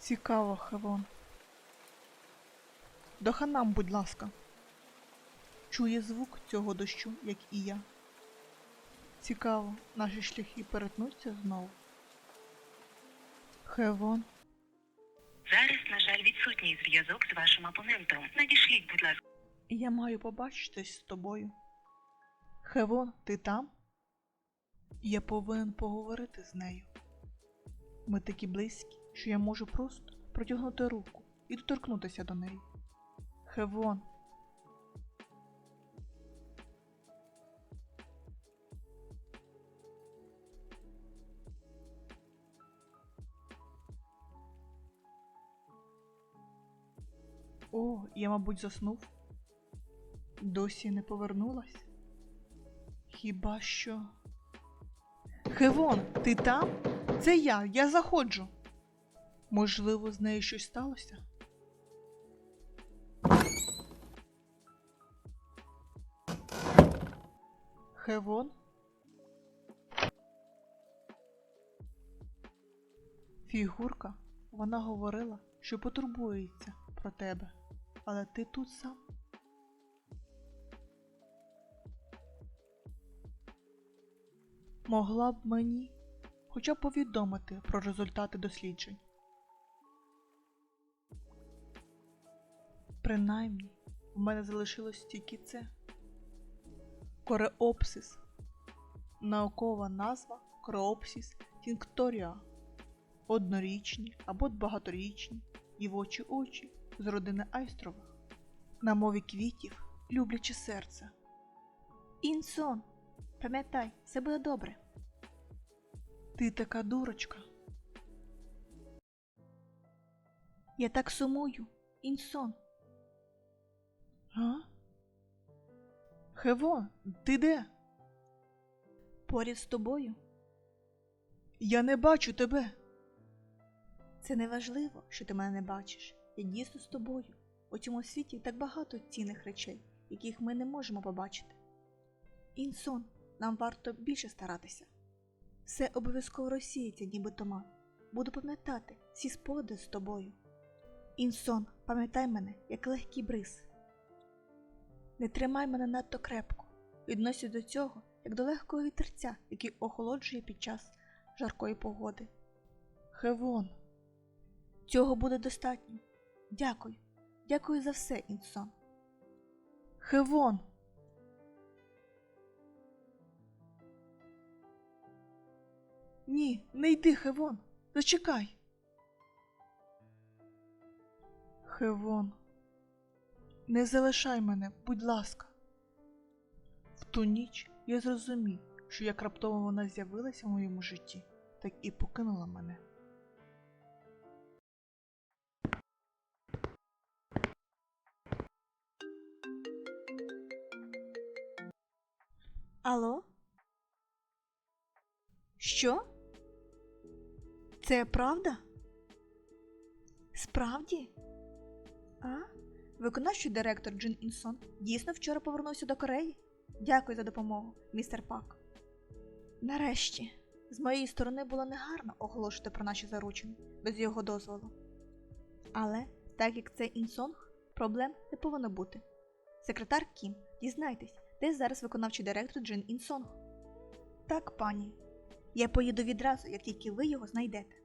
Цікаво, Хевон. До ханам, будь ласка. Чує звук цього дощу, як і я. Цікаво, наші шляхи перетнуться знову. Хевон, Зараз, на жаль, відсутній зв'язок з вашим опонентом. Надішліть, будь ласка. я маю побачитись з тобою. Хевон, ти там? Я повинен поговорити з нею. Ми такі близькі, що я можу просто протягнути руку і доторкнутися до неї. Хевон, О, я, мабуть, заснув. Досі не повернулась. Хіба що. Хевон, ти там? Це я, я заходжу. Можливо, з нею щось сталося? Хевон? Фігурка, вона говорила, що потурбується про тебе, але ти тут сам. Могла б мені хоча б повідомити про результати досліджень. Принаймні, в мене залишилось тільки це. Кореопсис. Наукова назва Кореопсис тінкторіа. Однорічні або багаторічні дівочі очі з родини Айстрових. На мові квітів любляче серце. Інсон, пам'ятай, все буде добре. Ти така дурочка. Я так сумую. Інсон, А? Хевон, ти де? поряд з тобою. Я не бачу тебе. Це не важливо, що ти мене не бачиш. Я дійсно з тобою. У цьому світі так багато цінних речей, яких ми не можемо побачити. Інсон, нам варто більше старатися. Все обов'язково розсіється, ніби туман. Буду пам'ятати всі спогади з тобою. Інсон, пам'ятай мене, як легкий бриз. Не тримай мене надто крепко. Відносься до цього, як до легкого вітерця, який охолоджує під час жаркої погоди. Хевон, Цього буде достатньо. Дякую. Дякую за все, Інсон. Хевон. Ні, не йди, Хевон. Зачекай. Хевон. Не залишай мене, будь ласка. В ту ніч я зрозумів, що як раптово вона з'явилася в моєму житті, так і покинула мене. Алло? Що? Це правда? Справді? А? Виконавчий директор Джин Інсон дійсно вчора повернувся до Кореї? Дякую за допомогу, містер Пак. Нарешті, з моєї сторони було негарно оголошувати про наші заручини без його дозволу. Але, так як це Інсонг, проблем не повинно бути. Секретар Кім, дізнайтесь, де зараз виконавчий директор Джин Інсонг? Так, пані. Я поїду відразу, як тільки ви його знайдете.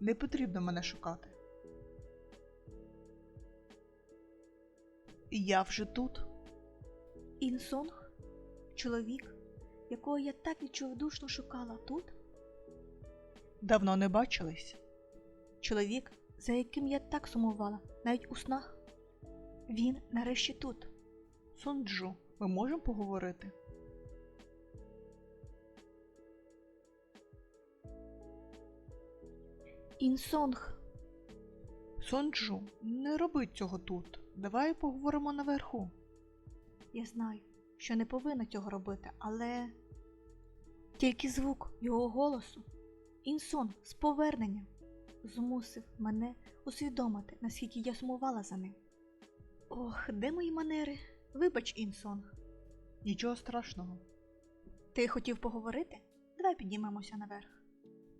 Не потрібно мене шукати. Я вже тут. Інсонг? Чоловік, якого я так відчайдушно шукала тут? Давно не бачились. Чоловік, за яким я так сумувала, навіть у снах. Він нарешті тут. Сонджу, ми можемо поговорити? Інсонг, Сонджу, не роби цього тут. Давай поговоримо наверху. я знаю, що не повинна цього робити, але. Тільки звук його голосу, Інсон з поверненням, змусив мене усвідомити, наскільки я сумувала за ним. Ох, де мої манери? Вибач, Інсонг. Нічого страшного. Ти хотів поговорити? Давай піднімемося наверх.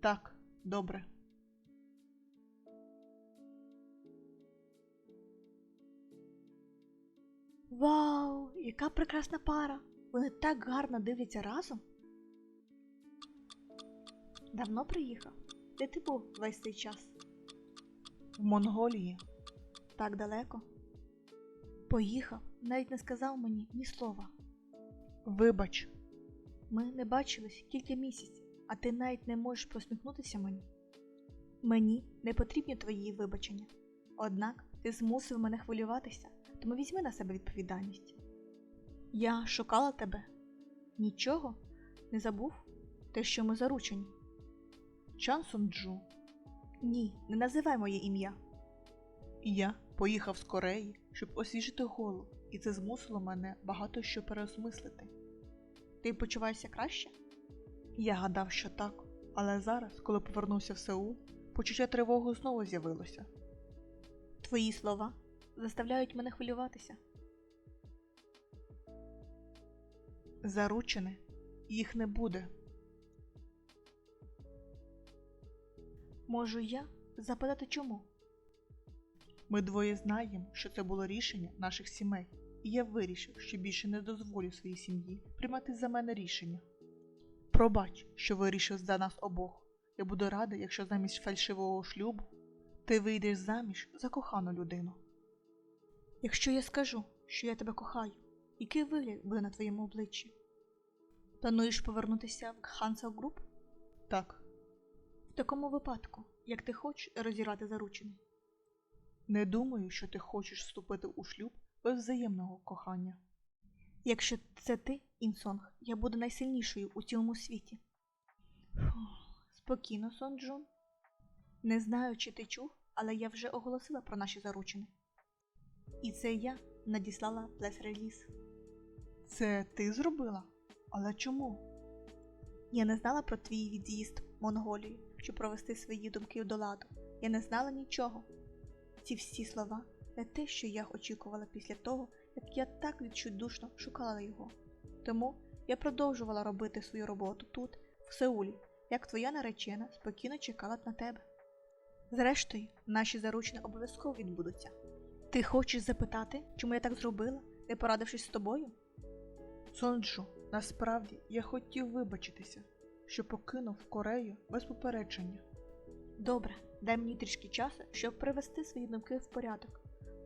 Так, добре. Вау, яка прекрасна пара! Вони так гарно дивляться разом. Давно приїхав? Де ти був весь цей час? В Монголії Так далеко. Поїхав, навіть не сказав мені ні слова. вибач, Ми не бачились кілька місяців, а ти навіть не можеш посміхнутися мені. Мені не потрібні твої вибачення. Однак ти змусив мене хвилюватися, тому візьми на себе відповідальність. Я шукала тебе. Нічого не забув те, що ми заручені. Чан Сунджу. Ні, не називай моє ім'я. Я поїхав з Кореї, щоб освіжити голову, і це змусило мене багато що переосмислити. Ти почуваєшся краще? Я гадав, що так, але зараз, коли повернувся в Сеул, почуття тривоги знову з'явилося. Твої слова заставляють мене хвилюватися. Заручини, їх не буде. Можу я запитати чому? Ми двоє знаємо, що це було рішення наших сімей, і я вирішив, що більше не дозволю своїй сім'ї приймати за мене рішення. Пробач, що вирішив за нас обох. Я буду рада, якщо замість фальшивого шлюбу ти вийдеш заміж за кохану людину. Якщо я скажу, що я тебе кохаю, який вигляд буде на твоєму обличчі? Плануєш повернутися в Ханса Груп? Так, В такому випадку, як ти хочеш розірвати заручини. не думаю, що ти хочеш вступити у шлюб без взаємного кохання. Якщо це ти, Інсонг, я буду найсильнішою у цілому світі. Фух, спокійно, Сонджун. Не знаю, чи ти чув, але я вже оголосила про наші заручини. І це я надіслала прес-реліз. Це ти зробила? Але чому? Я не знала про твій від'їзд в Монголію, щоб провести свої думки до ладу. Я не знала нічого. Ці всі слова не те, що я очікувала після того, як я так відчудушно шукала його. Тому я продовжувала робити свою роботу тут, в Сеулі, як твоя наречена спокійно чекала на тебе. Зрештою, наші заручини обов'язково відбудуться. Ти хочеш запитати, чому я так зробила, не порадившись з тобою? Сонджу, насправді я хотів вибачитися, що покинув Корею без попередження. Добре, дай мені трішки часу, щоб привести свої думки в порядок,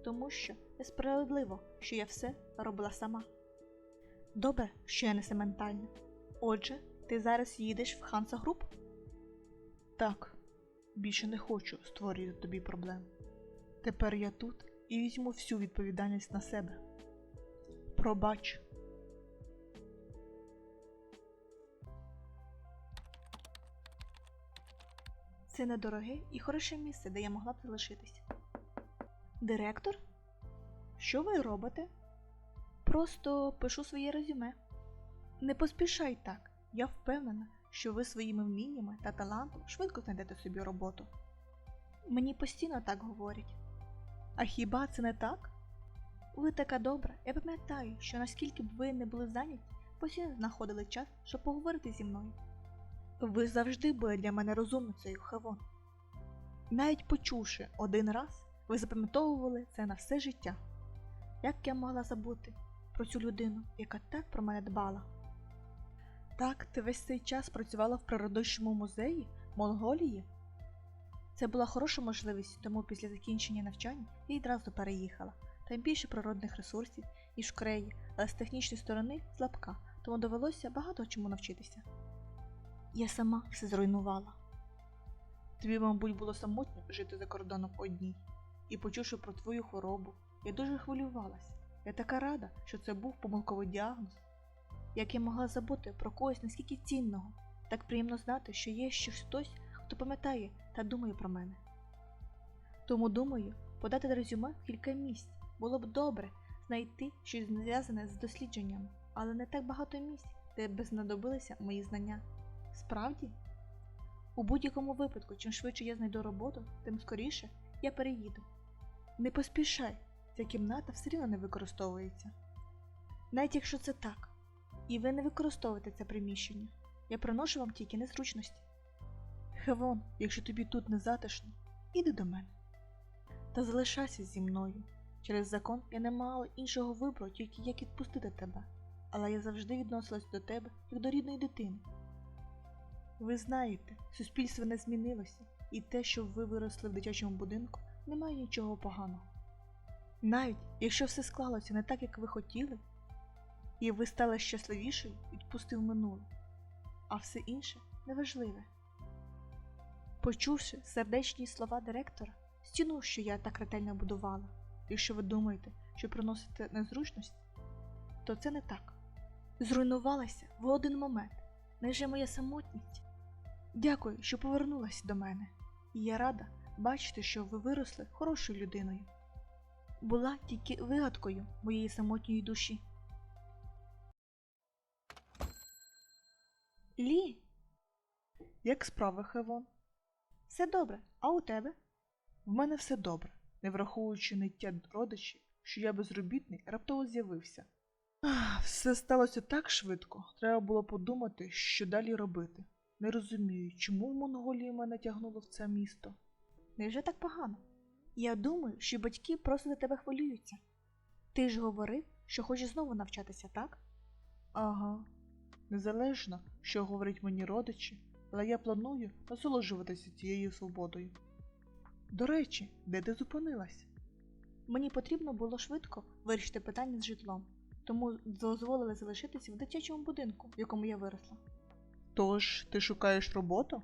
тому що несправедливо, що я все робила сама. Добре, що я не сементальна. Отже, ти зараз їдеш в Ханса Груп? Так, більше не хочу створювати тобі проблем. Тепер я тут і візьму всю відповідальність на себе. Пробач. Це недороге і хороше місце, де я могла б залишитись. Директор? Що ви робите? Просто пишу своє резюме. Не поспішай так. Я впевнена, що ви своїми вміннями та талантом швидко знайдете собі роботу. Мені постійно так говорять. А хіба це не так? Ви така добра, я пам'ятаю, що наскільки б ви не були зайняті, постійно знаходили час, щоб поговорити зі мною. Ви завжди були для мене розумницею, Хевон. Навіть почувши один раз, ви запам'ятовували це на все життя. Як я могла забути про цю людину, яка так про мене дбала? Так, ти весь цей час працювала в природичному музеї Монголії? Це була хороша можливість, тому після закінчення навчання я відразу переїхала. Там більше природних ресурсів, ніж в Кореї, але з технічної сторони слабка, тому довелося багато чому навчитися. Я сама все зруйнувала. Тобі, мабуть, було самотньо жити за кордоном одній. І почувши про твою хворобу, я дуже хвилювалась. Я така рада, що це був помилковий діагноз. Як я могла забути про когось наскільки цінного, так приємно знати, що є ще хтось, хто пам'ятає та думає про мене. Тому думаю, подати резюме в кілька місць було б добре знайти щось зв'язане з дослідженнями, але не так багато місць, де б знадобилися мої знання. Справді? У будь-якому випадку, чим швидше я знайду роботу, тим скоріше я переїду. Не поспішай, ця кімната все рівно не використовується. Навіть якщо це так, і ви не використовуєте це приміщення, я приношу вам тільки незручності. Хевон, якщо тобі тут не затишно, іди до мене. Та залишайся зі мною. Через закон я не мала іншого вибору, тільки як відпустити тебе, але я завжди відносилась до тебе як до рідної дитини. Ви знаєте, суспільство не змінилося, і те, що ви виросли в дитячому будинку, немає нічого поганого. Навіть якщо все склалося не так, як ви хотіли, і ви стали щасливішою, відпустив минуле, а все інше неважливе. Почувши сердечні слова директора, стіну, що я так ретельно будувала, якщо ви думаєте, що приносите незручності, то це не так. Зруйнувалася в один момент, невже моя самотність. Дякую, що повернулася до мене, і я рада бачити, що ви виросли хорошою людиною. Була тільки вигадкою моєї самотньої душі. Лі, Як справи, Хевон? Все добре, а у тебе? В мене все добре, не враховуючи ниття родичів, що я безробітний раптово з'явився. Все сталося так швидко, треба було подумати, що далі робити. Не розумію, чому в Монголії мене тягнуло в це місто. Невже так погано? Я думаю, що батьки просто за тебе хвилюються. Ти ж говорив, що хочеш знову навчатися, так? Ага. Незалежно, що говорять мені родичі, але я планую насолоджуватися цією свободою. До речі, де ти зупинилась? Мені потрібно було швидко вирішити питання з житлом, тому дозволили залишитися в дитячому будинку, в якому я виросла. Тож, ти шукаєш роботу?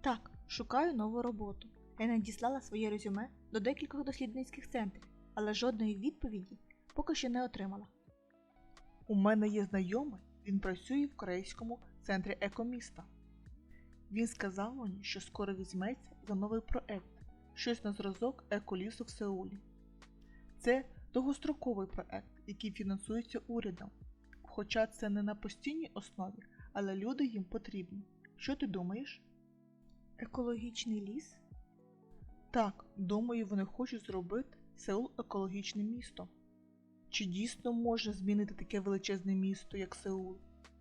Так, шукаю нову роботу. Я надіслала своє резюме до декількох дослідницьких центрів, але жодної відповіді поки що не отримала. У мене є знайомий, він працює в корейському центрі екоміста. Він сказав мені, що скоро візьметься за новий проект, щось на зразок еколісу в Сеулі. Це довгостроковий проект, який фінансується урядом. Хоча це не на постійній основі, але люди їм потрібні. Що ти думаєш? Екологічний ліс? Так, думаю, вони хочуть зробити Сеул екологічним містом. Чи дійсно може змінити таке величезне місто, як Сеул?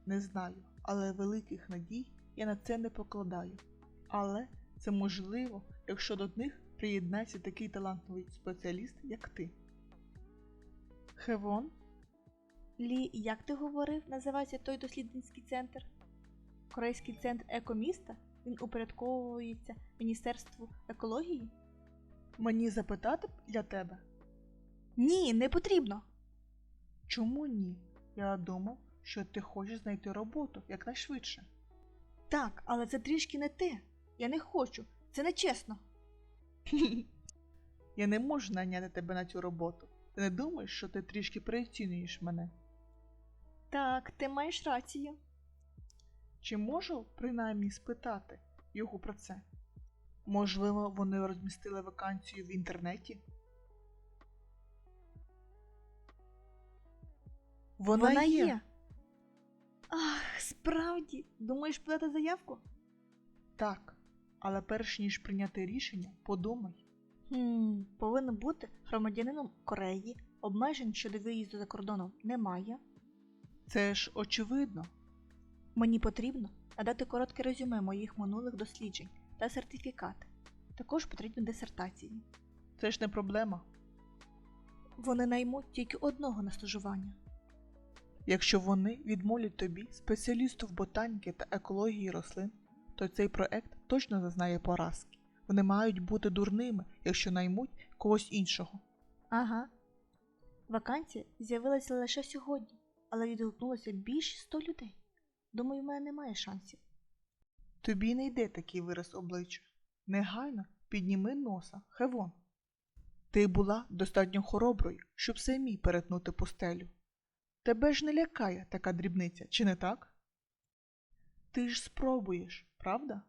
Не знаю, але великих надій я на це не покладаю. Але це можливо, якщо до них приєднається такий талантливий спеціаліст, як ти. Хевон? Лі, як ти говорив, називається той дослідницький центр? Корейський центр екоміста? Він упорядковується Міністерству екології? Мені запитати для тебе? Ні, не потрібно. Чому ні? Я думав, що ти хочеш знайти роботу якнайшвидше. Так, але це трішки не те. Я не хочу. Це не чесно. Я не можу найняти тебе на цю роботу. Ти не думаєш, що ти трішки переоцінюєш мене? Так, ти маєш рацію. Чи можу принаймні спитати його про це? Можливо, вони розмістили вакансію в інтернеті? Вона, є. Ах, справді. Думаєш подати заявку? Так, але перш ніж прийняти рішення, подумай. Хм, повинен бути громадянином Кореї, обмежень щодо виїзду за кордоном немає. Це ж очевидно. Мені потрібно надати коротке резюме моїх минулих досліджень та сертифікати. Також потрібні дисертації. Це ж не проблема. Вони наймуть тільки одного на стажування. Якщо вони відмовлять тобі спеціалісту в ботаніки та екології рослин, то цей проект точно зазнає поразки. Вони мають бути дурними, якщо наймуть когось іншого. Ага. Вакансія з'явилася лише сьогодні, але відгукнулося більше 100 людей. Думаю, в мене немає шансів. Тобі не йде такий вираз обличчя. Негайно підніми носа, Хевон. Ти була достатньо хороброю, щоб самі перетнути пустелю. Тебе ж не лякає така дрібниця, чи не так? Ти ж спробуєш, правда?